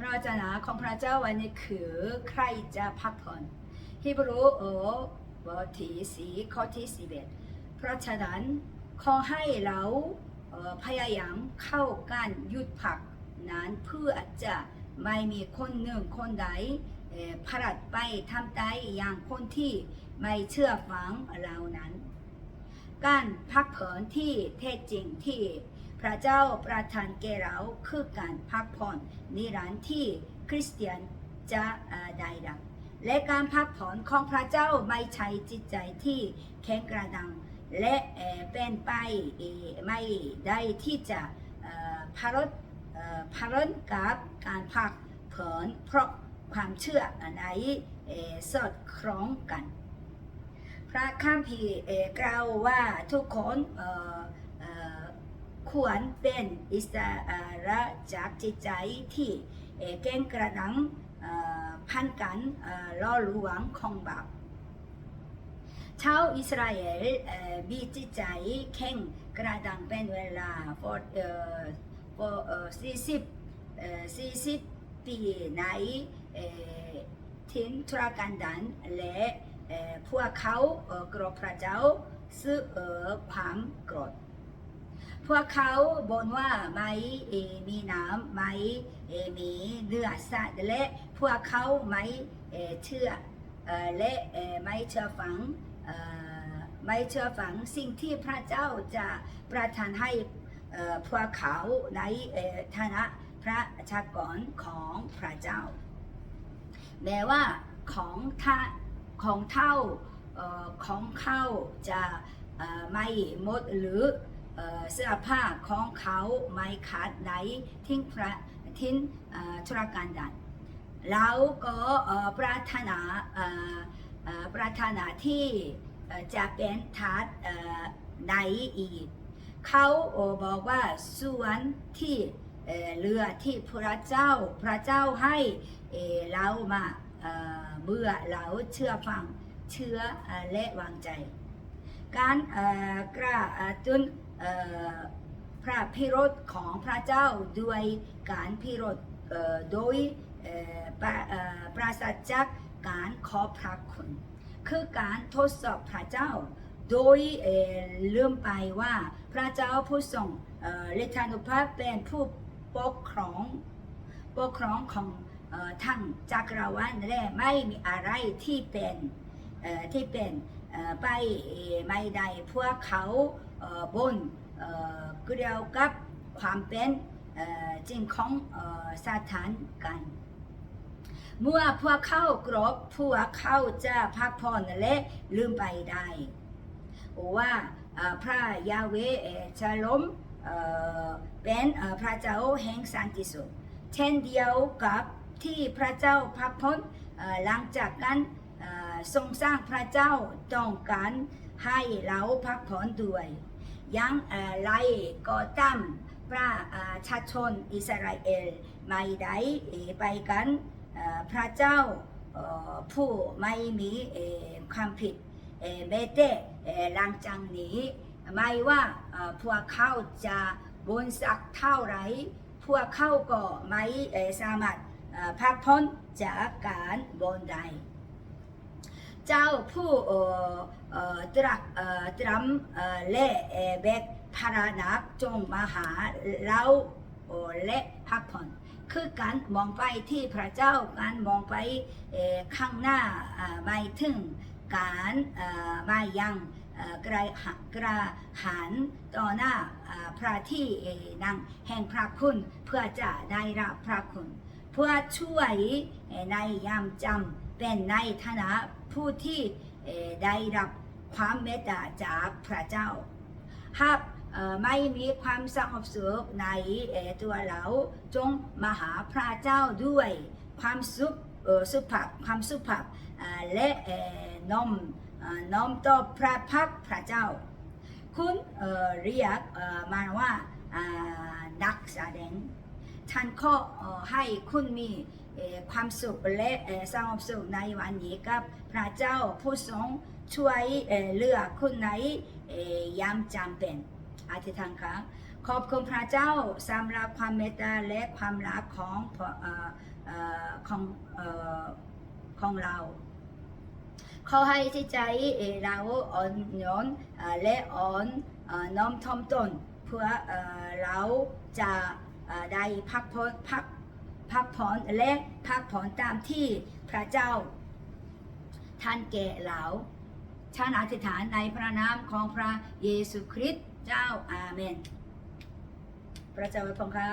พระวจนะของพระเจ้าวันนี้คือใครจะพักผ่อนฮีบรูเออบทที่สี่ข้อที่สิบเอ็ดเพราะฉะนั้นขอให้เราเพยายามเข้าการหยุดพักนั้นเพื่อจะไม่มีคนหนึ่งคนใดพลาดไปทำได้อย่างคนที่ไม่เชื่อฟังเรานั้น การพักผ่อนที่แท้จริงที่ พระเจ้าประทานแก่เราคือการพักผ่อนนิรันดร์ที่คริสเตียนจะได้รับและการพักผ่อนของพระเจ้าไม่ใช่จิตใจที่แข็งกระดัง และเป็นไปไม่ได้ที่จะพารดพารนกับการพักผ่อนเพราะความเชื่อในเอ่อสอดคล้องกัน พระคัมภีร์กล่าวว่าทุกคนเควรเป็นอิสระจากจิตใจที่เอ่อแก่งกระดังพันกันเอ่อล่อลวงของบาปชาวอิสราเอลมีจิตใจแข็งกระดังเป็นเวลา for for เอ่อ40เอ่อ40ปีในทิ้นทุรกันดารและพวกเขากรธพระเจ้าซื้อเอ่อความโกรธ พวกเขาบ่นว่าไม่มีน้ำไม่มีเนื้อสัตว์และพวกเขาไม่เชื่อและไม่เชื่อฟังไม่เชื่อฟังสิ่งที่พระเจ้าจะประทานให้พวกเขาในฐานะพระชากรของพระเจ้า แม้ว่าของท่าของเท่าของเขาจะไม่หมดหรือ เสื้อผ้าของเขาไม่ขาดไหนทิ้งพระทิ้งธุรกันดารเราก็ปรารถนาปรารถนาที่จะเป็นทาสเอ่อในอีก เขาบอกว่าส่วนที่เรือที่พระเจ้าพระเจ้าให้เรามาเมื่อเราเชื่อฟังเชื่อและวางใจ การกระตุ้นพระพิโรธของพระเจ้าด้วยการพิโรธโดยปราศจากการขอพระคุณ คือการทดสอบพระเจ้า โดยเอ่อมไปว่าพระเจ้าผู้ทรงเอ่อฤทธานุภาพเป็นผู้ปกครองปกครองของอ่อทั้งจักรวาลและไม่มีอะไรที่เป็นที่เป็น ไปไม่ได้พวกเขาบนเกี่ยวกับความเป็นจริงของเอ่อซาตานกัน เมื่อพวกเขากรบพวกเขาจะพักผ่อนและลืมไปได้ว่าพระยาเวจะล้มเป็นพระเจ้าแห่งสันติสุขเช่นเดียวกับที่พระเจ้าพักผ่อนหลังจากการ ทรงสร้างพระเจ้าต้องการให้เราพักผ่อนด้วยยังเอ่อไรก็ตามประชาชนอิสราเอลไม่ได้ไปกันพระเจ้าผู้ไม่มีความผิดเอ่อแม้แต่เอ่อหลังจากนี้ ไม่ว่าพวกเขาจะบนสักเท่าไร พวกเขาก็ไม่สามารถพักพ้นจากการบนใด เจ้าผู้เอ่อตรักเอ่อตรำเอ่อและเอ่อแบกภาระหนักจงมาหาเราเอ่อและพักผ่อนคือการมองไปที่พระเจ้าการมองไปเอ่อข้างหน้าอ่าไม่ถึงการเอ่อมายังเอ่อกระหกระหันต่อหน้าพระที่เอ่งแห่งพระคุณเพื่อจะได้รับพระคุณ เพื่อช่วยในยามจำเป็นในฐานะ ผู้ที่ได้รับความเมตตาจากพระเจ้า หากไม่มีความสงบสุขในตัวเราจงมาหาพระเจ้าด้วยความสุขสุภาพความสุภาพและน้อมน้อมต่อพระพักพระเจ้า คุณเเรียกมาว่านักแสดงฉันขอเอ่อให้คุณมี ความสุขและสงบสุขในวันนี้กับพระเจ้าผู้ทรงช่วยเลือกคุณในยามจำเป็นอธิษฐานครั้งขอบคุณพระเจ้าสำหรับความเมตตาและความรักของออของเอ่อของเราขอให้จิตใจเราอ่อนโยนและอ่อนน้อมถ่อมตนเพื่อเราจะได้พักผ่อนพัก พักผ่อนและพักผ่อนตามที่พระเจ้าท่านแก่เหลาฉันอธิษฐานในพระนามของพระเยซูคริสต์เจ้าอาเมน พระเจ้าไว้พรค่ะ